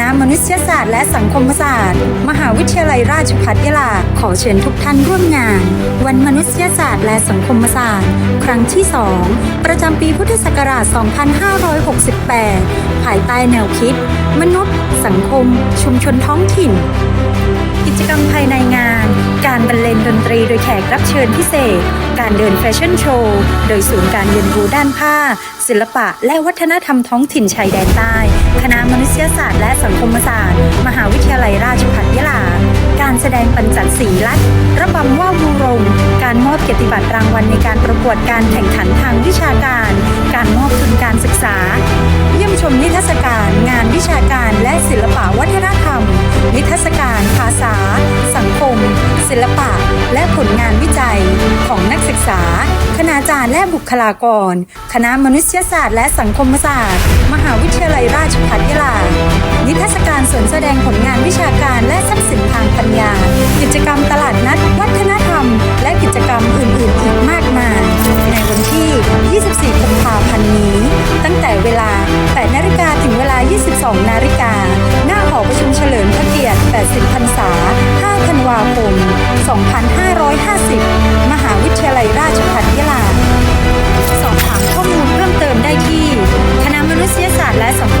ณะมนุษยศาสตร์และสังคมศาสตร์ มหาวิทยาลัยราชภัฏยะลา ขอเชิญทุกท่านร่วมงาน วันมนุษยศาสตร์และสังคมศาสตร์ ครั้งที่ 2 ประจำปีพุทธศักราช 2568 ภายใต้แนวคิด มนุษย์ สังคม ชุมชนท้องถิ่น กิจกรรมภายในงาน โดยแขกรับเชิญพิเศษ การเดินแฟชั่นโชว์ โดยศูนย์การเรียนรู้ด้านผ้า ศิลปะ และวัฒนธรรมท้องถิ่นชายแดนใต้ คณะมนุษยศาสตร์และสังคมศาสตร์ มหาวิทยาลัยราชภัฏยะลา การแสดงปัญจัดสีลัดระบำว่าวูรงการมอบเกียรติบัตรรางวัลในการประกวดการแข่งขันทางวิชาการ การมอบทุนการศึกษา เยี่ยมชมนิทรรศการ งานวิชาการและศิลปะวัฒนธรรม นิทรรศการ ภาษา สังคม ศิลปะ ลงานวิจัยของนักศึกษา คณาจารย์และบุคลากร คณะมนุษยศาสตร์และสังคมศาสตร์ มหาวิทยาลัยราชภัฏยะลา นิทรรศการสวนแสดงผลงานวิชาการและทรัพย์สินทางปัญญา กิจกรรมตลาดนัด วัฒนธรรม และกิจกรรมอื่นๆอีกมากมาย ในวันที่ 24 กุมภาพันธ์นี้ ตั้งแต่เวลา 8 นาฬิกาถึงเวลา 22 นาฬิกา 来ละ